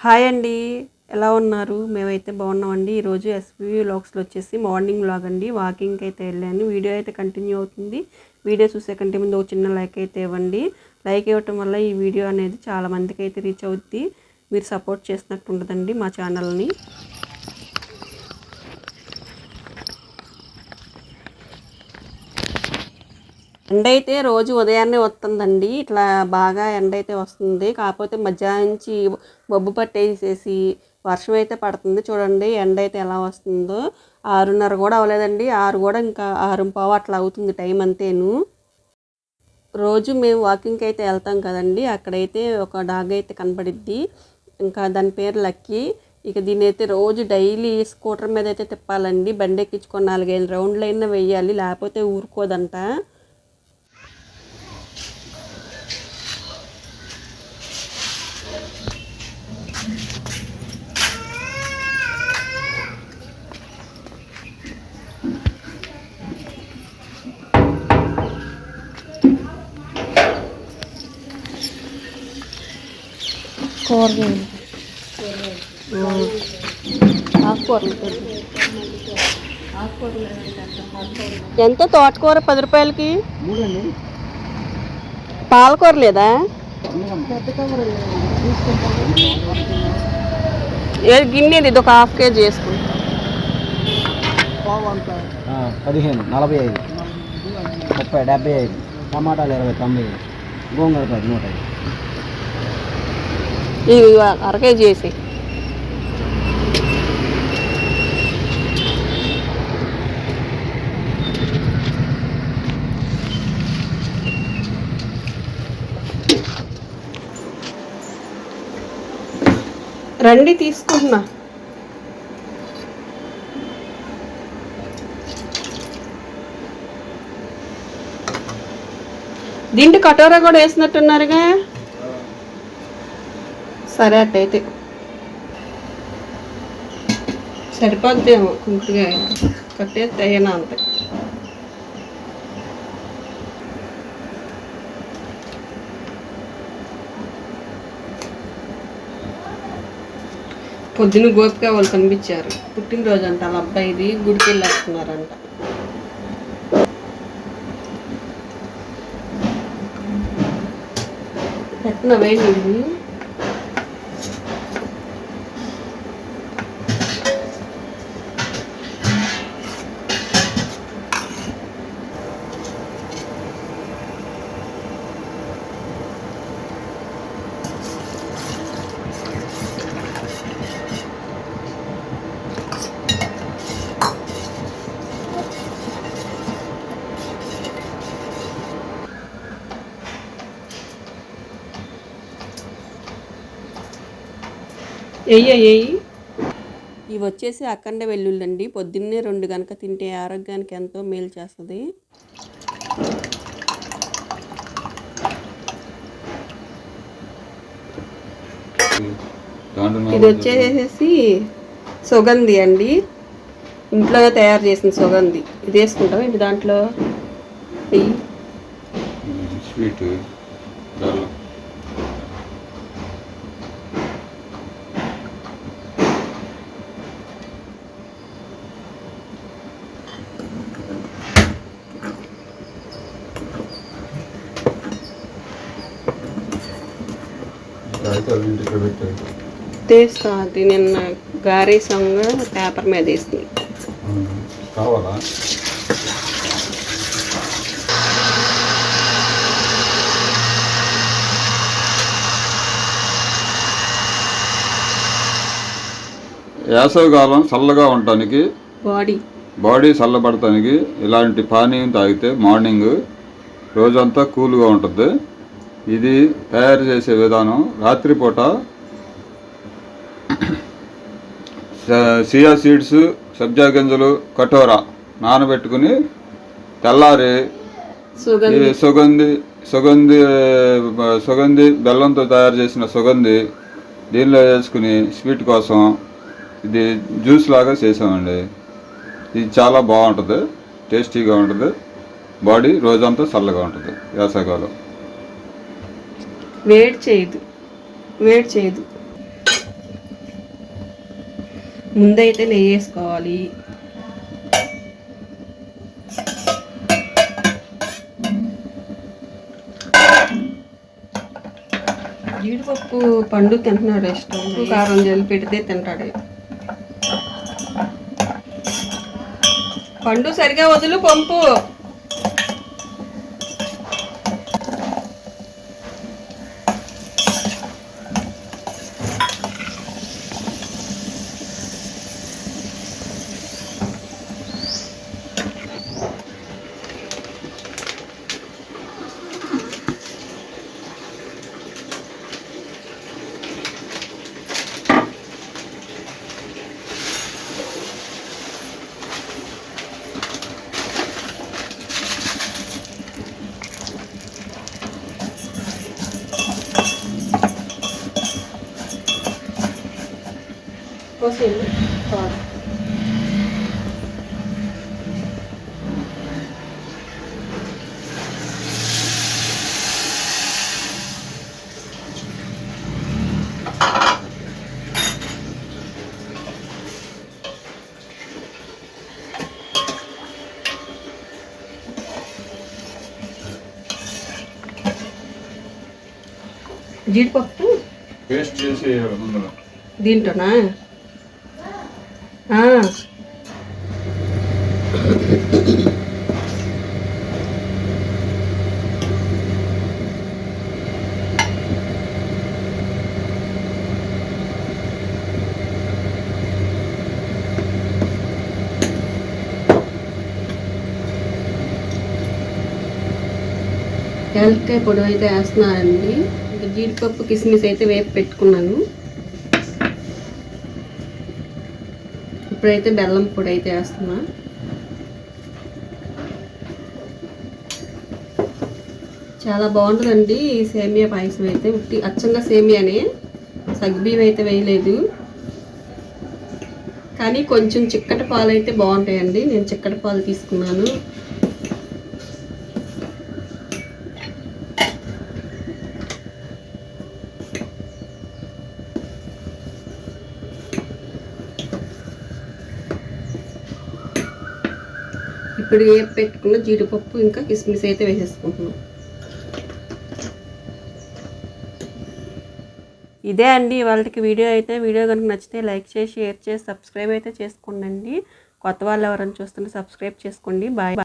Hi అండి. ఎలా ఉన్నారు? మేమైతే బాగున్నామండి. ఈరోజు ఎస్పీ వ్లాగ్స్లో వచ్చేసి మార్నింగ్ వ్లాగ్ అండి. వాకింగ్కి అయితే వెళ్ళాను. వీడియో అయితే కంటిన్యూ అవుతుంది. వీడియో చూసే కంటే ముందు ఒక చిన్న లైక్ అయితే ఇవ్వండి. లైక్ ఇవ్వటం వల్ల ఈ వీడియో అనేది చాలా మందికి అయితే రీచ్ అవుద్ది. మీరు సపోర్ట్ చేసినట్టు ఉంటుందండి మా ఛానల్ని. ఎండ అయితే రోజు ఉదయాన్నే వస్తుందండి. ఇట్లా బాగా ఎండ అయితే వస్తుంది. కాకపోతే మధ్యాహ్నం నుంచి బొబ్బు పట్టేసేసి వర్షం అయితే పడుతుంది. చూడండి ఎండ అయితే ఎలా వస్తుందో. ఆరున్నర కూడా అవ్వలేదండి. ఆరు కూడా ఇంకా ఆరు పావు అట్లా అవుతుంది టైం అంతేను. రోజు మేము వాకింగ్కి అయితే వెళ్తాం కదండి. అక్కడైతే ఒక డాగ్ అయితే కనపడిద్ది. ఇంకా దాని పేరు లక్కీ. ఇక దీని అయితే రోజు డైలీ స్కూటర్ మీద అయితే తిప్పాలండి. బండి ఎక్కించుకొని నాలుగైదు రౌండ్లు అయినా వేయాలి లేకపోతే ఊరుకోదంట. కూరగాయలు ఆకుకూరలు. ఎంత తోటకూర? పది రూపాయలకి? పాలకూర లేదా? గిన్నెది? ఇది ఒక హాఫ్ కేజీ వేసుకుంటా పదిహేను నలభై ఐదు. ముప్పై డెబ్బై ఐదు. టమాటాలు ఇరవై తొంభై గోంగూర పది నూట ఐదు. ఇవి అర కేజీ వేసి రండి తీసుకుంటున్నా. దీంట్లో కటోరా కూడా వేసినట్టున్నారుగా. సరే అట్టయితే. సరిపోద్దేమో కుంకుడుగా కట్టేస్తే అయ్యానా అంతే. పొద్దున గోపిక వాళ్ళు కనిపించారు. పుట్టినరోజు అంట వాళ్ళ అబ్బాయిది గుడికి వెళ్ళేస్తున్నారంట పెట్టిన వేడి ఎయ్యి ఇవి వచ్చేసి అఖండ వెల్లుల్లి అండి పొద్దున్నే రెండు గనక తింటే ఆరోగ్యానికి ఎంతో మేలు చేస్తుంది. ఇది వచ్చేసేసి సుగంధి అండి. ఇంట్లో తయారు చేసిన సుగంధి ఇది వేసుకుంటాం ఇది దాంట్లో? స్వీట్ బెల్లం అయితే అవి ఇంటికి పెట్టారు తీస్తా అది నిన్న గారీ సంగ పేపర్ మీద వేసింది. కావాలా? వేసవికాలం చల్లగా ఉండటానికి బాడీ. బాడీ చల్లబడటానికి ఇలాంటి పానీయం తాగితే మార్నింగ్ రోజంతా కూల్గా ఉంటుంది. ఇది తయారు చేసే విధానం రాత్రిపూట సియా సీడ్స్ సబ్జా గింజలు కటోరా నానబెట్టుకుని తెల్లారి సుగంధి. సుగంధి సుగంధి బెల్లంతో తయారు చేసిన సుగంధి దీనిలో వేసుకుని స్వీట్ కోసం ఇది జ్యూస్ లాగా చేసామండి. ఇది చాలా బాగుంటుంది టేస్టీగా ఉంటుంది బాడీ రోజంతా చల్లగా ఉంటుంది వేసవికాలం వేడి చేయదు. వేడి చేయదు. ముందైతే నెయ్యి వేసుకోవాలి. జీడిపప్పు పండు తింటున్నాడు ఇష్టం. కారం జల్లి పెడితే తింటాడు. పండు సరిగా వదులు పంపు. కోసేయండి చాలు. జీడిపప్పు పేస్ట్ చేసి దీంట్లోనా? యాలక్కాయ పొడి అయితే వేస్తున్నారండి. ఇంకా జీడిపప్పు కిస్మిస్ అయితే వేపు పెట్టుకున్నాను. ఇప్పుడైతే బెల్లం పొడి అయితే వేస్తున్నా. చాలా బాగుంటుందండి ఈ సేమియా పాయసం అయితే. ఉట్టి అచ్చంగా సేమియానే. సగ్బీవ్ అయితే వేయలేదు. కానీ కొంచెం చిక్కటి పాలు అయితే బాగుంటాయండి. నేను చిక్కటి పాలు తీసుకున్నాను. ఇప్పుడు ఏ పెట్టుకున్న జీడిపప్పు ఇంకా కిస్మిస్ అయితే వేసేసుకుంటున్నాం. ఇదే అండి వాళ్ళకి వీడియో అయితే. వీడియో కనుక నచ్చితే లైక్ చేసి షేర్ చేసి సబ్స్క్రైబ్ అయితే చేసుకోండి కొత్త వాళ్ళు ఎవరైనా చూస్తుంటే సబ్స్క్రైబ్ చేసుకోండి. బాయ్.